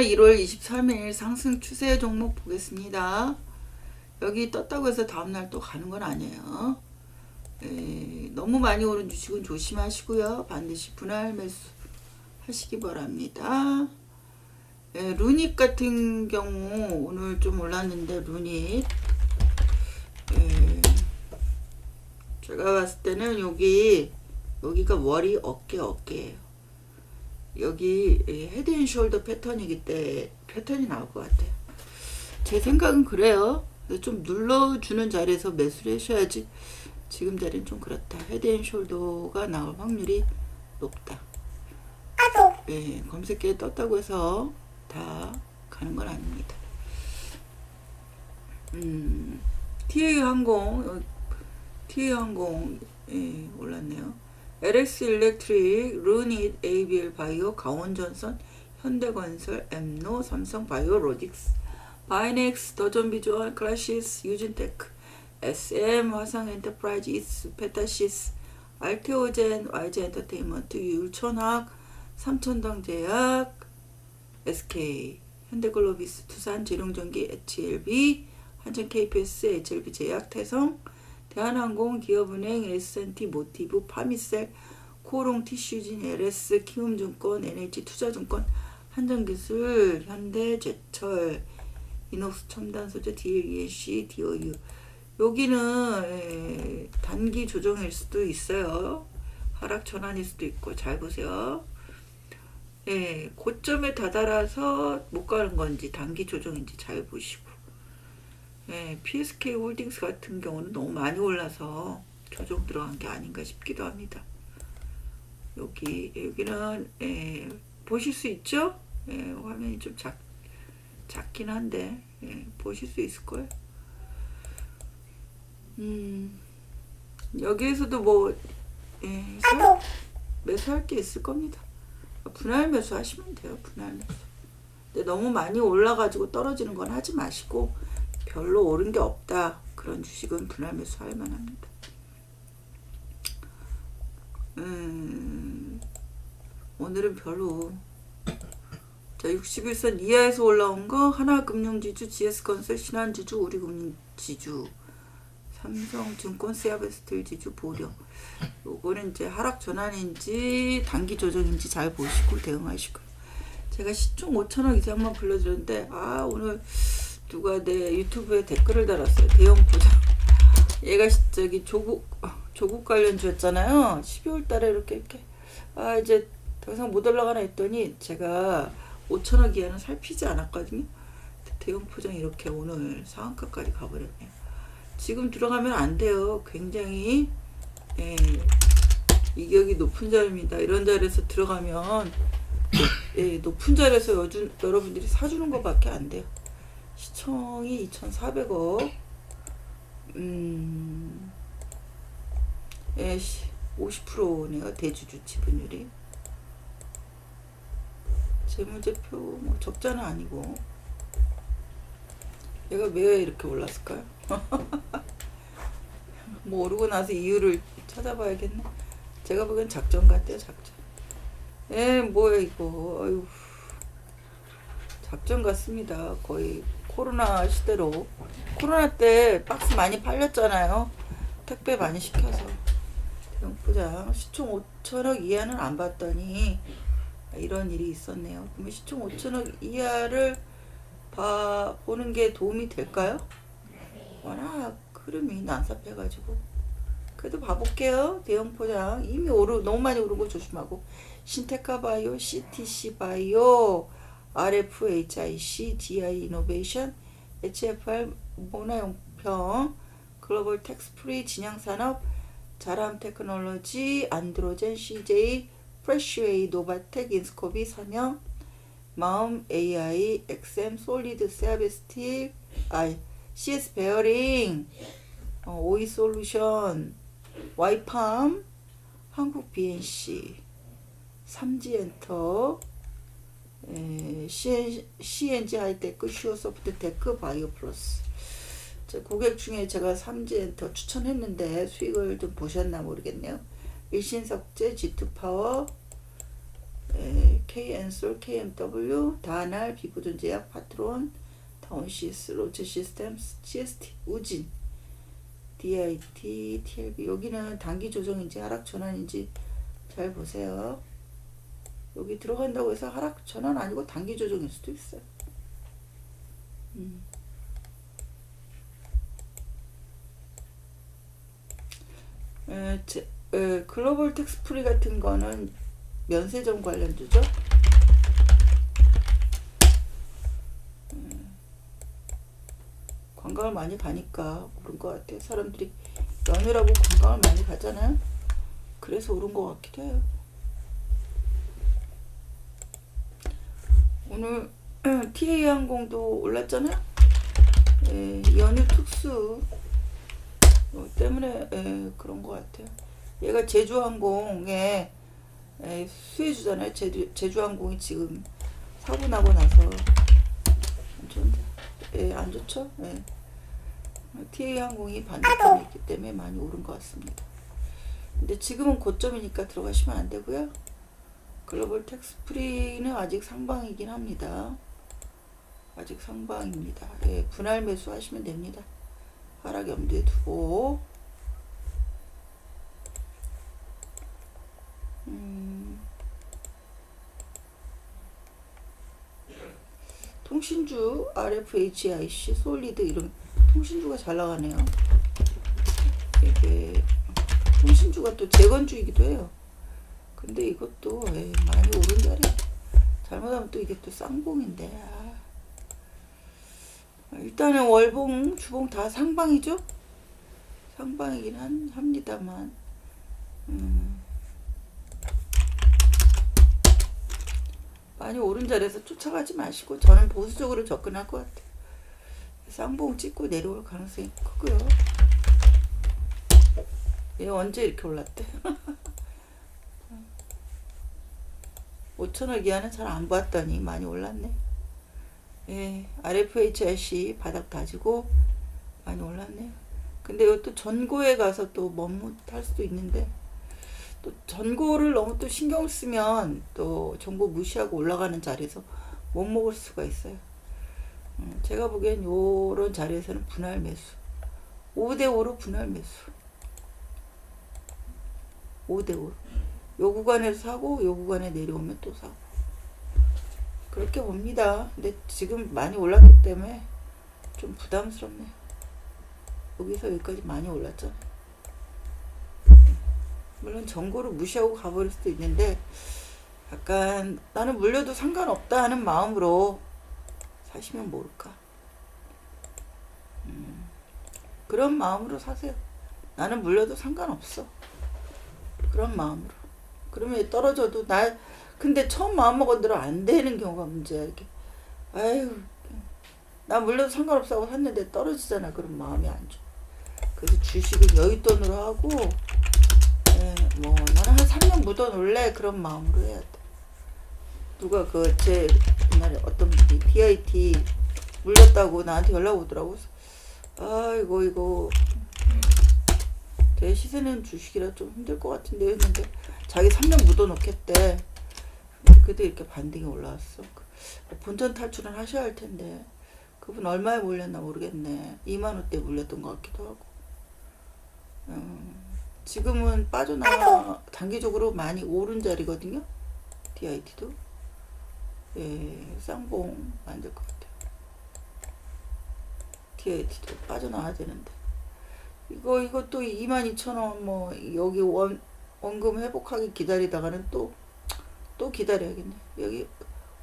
이번에 1월 23일 상승 추세 종목 보겠습니다. 여기 떴다고 해서 다음날 또 가는 건 아니에요. 에, 너무 많이 오른 주식은 조심하시고요. 반드시 분할 매수 하시기 바랍니다. 에, 루닛 같은 경우 오늘 좀 올랐는데 루닛 에, 제가 봤을 때는 여기 여기가 머리 어깨 어깨예요. 여기 헤드앤숄더 패턴이기 때문에 패턴이 나올 것 같아요. 제 생각은 그래요. 좀 눌러주는 자리에서 매수를 하셔야지 지금 자리는 좀 그렇다. 헤드앤숄더가 나올 확률이 높다. 예, 검색기에 떴다고 해서 다 가는 건 아닙니다. 음, TA 항공, TA 항공 예, 올랐네요. LX 일렉트릭, 루닛, ABL 바이오, 강원전선, 현대건설, 엠노, 삼성 바이오로직스, 바이넥스, 더존비주얼, 클래시스, 유진테크, SM, 화상 엔터프라이즈, 이스, 페타시스, 알테오젠, YG 엔터테인먼트, 율천학, 삼천당제약, SK, 현대글로비스, 투산, 재룡전기, HLB, 한전 KPS, HLB 제약, 태성, 대한항공, 기업은행, S&T, 모티브, 파미셀, 코롱, 티슈진, LS, 키움증권, NH투자증권, 한전기술, 현대 제철, 이녹스 첨단소재, DLEC, DOU. 여기는 에, 단기 조정일 수도 있어요. 하락 전환일 수도 있고 잘 보세요. 예, 고점에 다다라서 못 가는 건지 단기 조정인지 잘 보시고. 예, PSK 홀딩스 같은 경우는 너무 많이 올라서 조정 들어간 게 아닌가 싶기도 합니다. 여기 여기는 예, 보실 수 있죠? 예, 화면이 좀 작, 작긴 한데 예, 보실 수 있을 거예요. 음, 여기에서도 뭐 예, 사, 매수할 게 있을 겁니다. 분할 매수 하시면 돼요. 분할 매수. 근데 너무 많이 올라가지고 떨어지는 건 하지 마시고 별로 오른 게 없다. 그런 주식은 분할 매수 할 만합니다. 음, 오늘은 별로 자 61선 이하에서 올라온 거 하나금융지주, GS건설, 신한지주, 우리금융지주, 삼성증권, 세아베스트지주, 보령 요거는 이제 하락 전환인지 단기 조정인지 잘 보시고 대응하시고요. 제가 시총 5천억 이상만 불러드렸는데 아 오늘 누가 내 유튜브에 댓글을 달았어요. 대형 부장. 얘가 저기 조국 조국 관련주였잖아요. 12월 달에 이렇게 이렇게 아 이제 더 이상 못 올라가나 했더니 제가 5천억 이하는 살피지 않았거든요. 대형 포장 이렇게 오늘 상한가까지 가버렸네요. 지금 들어가면 안 돼요. 굉장히 예, 이격이 높은 자리입니다. 이런 자리에서 들어가면 예, 높은 자리에서 여주, 여러분들이 사주는 것밖에 안 돼요. 시청이 2,400억. 음, 예, 50%네요. 대주주 지분율이. 재무제표 뭐 적자는 아니고. 얘가 왜 이렇게 올랐을까요? 뭐 오르고 나서 이유를 찾아봐야겠네. 제가 보기엔 작전 같대요, 작전. 에, 뭐야, 이거. 아유. 작전 같습니다. 거의 코로나 시대로. 코로나 때 박스 많이 팔렸잖아요. 택배 많이 시켜서. 대형포장 시총 5천억 이하는 안 봤더니 이런 일이 있었네요. 그러면 시총 5천억 이하를 봐, 보는 게 도움이 될까요? 워낙 흐름이 난삽해가지고. 그래도 봐볼게요. 대형 포장. 이미 오르, 너무 많이 오른 거 조심하고. 신테카 바이오, CTC 바이오, RFHIC, DI 이노베이션, HFR 모나용평, 글로벌 텍스프리, 진양산업, 자람 테크놀로지, 안드로젠, CJ, 프레쉬웨이, 노바텍, 인스코비, 선영, 마음, AI, XM, 솔리드, 세아베스틱, 아, CS 베어링, 어, 오이 솔루션, 와이팜, 한국 BNC, 삼지엔터, CNG 하이테크, 슈어소프트 테크, 바이오 플러스. 저 고객 중에 제가 삼지엔터 추천했는데 수익을 좀 보셨나 모르겠네요. 일신석재, G2파워, 에, KN솔, KMW, 다날, 비보존제약, 파트론, 다운시스, 로체 시스템스, GST, 우진, DIT, TLB 여기는 단기 조정인지 하락 전환인지 잘 보세요. 여기 들어간다고 해서 하락 전환 아니고 단기 조정일 수도 있어요. 음. 에, 제, 에, 글로벌 텍스프리 같은 거는 면세점 관련주죠. 음, 관광을 많이 가니까 오른 것 같아요. 사람들이 연휴라고 관광을 많이 가잖아요. 그래서 오른 것 같기도 해요. 오늘 TA 항공도 올랐잖아요. 예, 연휴 특수 어, 때문에 예, 그런 것 같아요. 얘가 제주항공에 예, 수혜주잖아요. 제주, 제주항공이 지금 사고 나고 나서 안 좋은데, 예, 안 좋죠. 예. TA 항공이 반대편에 있기 때문에 많이 오른 것 같습니다. 근데 지금은 고점이니까 들어가시면 안 되고요. 글로벌 텍스프리는 아직 상방이긴 합니다. 아직 상방입니다. 예, 분할 매수 하시면 됩니다. 하락 염두에 두고 음, 통신주 RFHIC 솔리드 이런 통신주가 잘 나가네요. 이게 통신주가 또 재건주이기도 해요. 근데 이것도 에이, 많이 오른 자리. 잘못하면 또 이게 또 쌍봉인데. 아. 일단은 월봉, 주봉 다 상방이죠? 상방이긴 한, 합니다만. 음. 많이 오른 자리에서 쫓아가지 마시고 저는 보수적으로 접근할 것 같아요. 쌍봉 찍고 내려올 가능성이 크고요. 얘 언제 이렇게 올랐대? 5천억 이하는 잘 안 봤더니 많이 올랐네. 예, RFHIC 바닥 다지고 많이 올랐네요. 근데 이것도 전고에 가서 또 머뭇할 수도 있는데 또 전고를 너무 또 신경 쓰면 또 전고 무시하고 올라가는 자리에서 못 먹을 수가 있어요. 음, 제가 보기엔 요런 자리에서는 분할 매수. 5대5로 분할 매수. 5대5로. 요 구간에서 사고 요 구간에 내려오면 또 사고 그렇게 봅니다. 근데 지금 많이 올랐기 때문에 좀 부담스럽네. 여기서 여기까지 많이 올랐잖아. 물론 정보를 무시하고 가버릴 수도 있는데 약간 나는 물려도 상관없다 하는 마음으로 사시면 모를까. 음, 그런 마음으로 사세요. 나는 물려도 상관없어. 그런 마음으로. 그러면 떨어져도 나 근데 처음 마음 먹은 대로 안 되는 경우가 문제야 이렇게. 아유 나 물려도 상관없어 하고 샀는데 떨어지잖아 그럼 마음이 안 좋아. 그래서 주식을 여윳돈으로 하고 예, 뭐 나는 한 3년 묻어놓을래? 그런 마음으로 해야 돼. 누가 그 제 옛날에 어떤 분이 DIT 물렸다고 나한테 연락 오더라고. 아이고 이거. 내 시세는 주식이라 좀 힘들 것 같은데 했는데 자기 3년 묻어놓겠대. 그때 이렇게 반등이 올라왔어. 본전 탈출은 하셔야 할 텐데 그분 얼마에 물렸나 모르겠네. 2만 원대 물렸던 것 같기도 하고. 음, 지금은 빠져나가 단기적으로 많이 오른 자리거든요. DIT도. 예, 쌍봉 만들 것 같아요. DIT도 빠져나와야 되는데. 이거 이것도 22,000원 뭐 여기 원 원금 회복하기 기다리다가는 또 또 기다려야겠네. 여기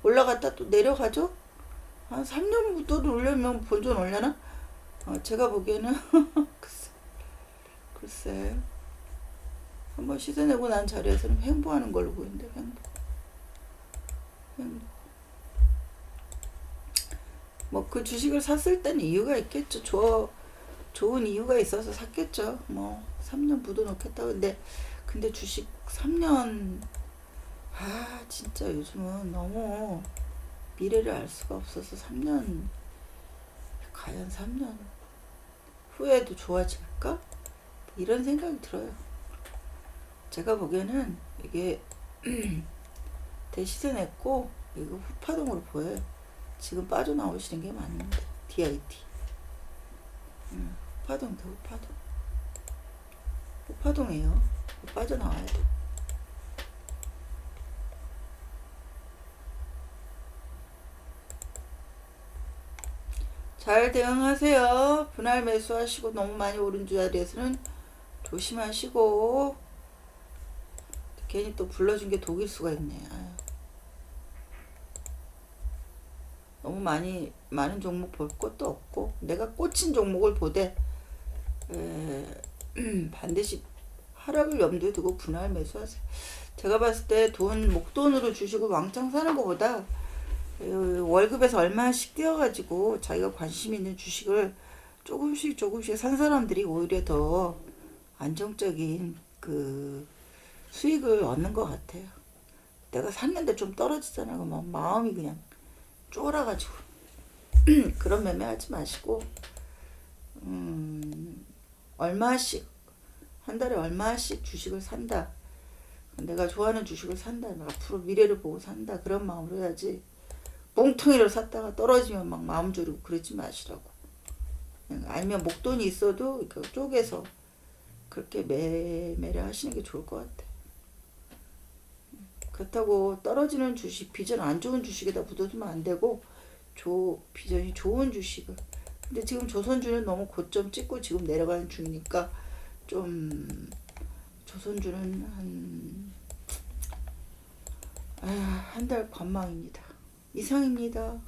올라갔다 또 내려가죠? 한 3년부터 올려면 본전 올려나? 어, 제가 보기에는 글쎄 글쎄 한번 시세 내고 난 자리에서는 횡보하는 걸로 보이는데 횡보 횡보 뭐그 주식을 샀을 때는 이유가 있겠죠. 저 좋은 이유가 있어서 샀겠죠. 뭐 3년 묻어 놓겠다. 근데 근데 주식 3년 아 진짜 요즘은 너무 미래를 알 수가 없어서 3년 과연 3년 후에도 좋아질까? 이런 생각이 들어요. 제가 보기에는 이게 대시세 냈고 이거 후파동으로 보여요. 지금 빠져나오시는 게 맞는데 DIT. 음, 후파동 돼 후파동. 후파동이에요. 빠져나와야 돼. 잘 대응하세요. 분할 매수하시고 너무 많이 오른 자리에서는 조심하시고 괜히 또 불러준 게 독일 수가 있네. 아유. 너무 많이 많은 종목 볼 것도 없고 내가 꽂힌 종목을 보되 에, 반드시 하락을 염두에 두고 분할 매수하세요. 제가 봤을 때 돈 목돈으로 주식을 왕창 사는 것보다 어, 월급에서 얼마씩 떼어가지고 자기가 관심 있는 주식을 조금씩 조금씩 산 사람들이 오히려 더 안정적인 그 수익을 얻는 것 같아요. 내가 샀는데 좀 떨어지잖아. 그러면 마음이 그냥 쫄아가지고 그런 매매 하지 마시고 음, 얼마씩 한 달에 얼마씩 주식을 산다. 내가 좋아하는 주식을 산다. 앞으로 미래를 보고 산다. 그런 마음으로 해야지. 뭉텅이를 샀다가 떨어지면 막 마음 졸이고 그러지 마시라고. 아니면 목돈이 있어도 그 쪼개서 그렇게 매매를 하시는 게 좋을 것 같아. 그렇다고 떨어지는 주식, 비전 안 좋은 주식에다 묻어두면 안 되고, 조, 비전이 좋은 주식을. 근데 지금 조선주는 너무 고점 찍고 지금 내려가는 중이니까, 좀, 조선주는 한, 아, 한달 관망입니다. 이상입니다.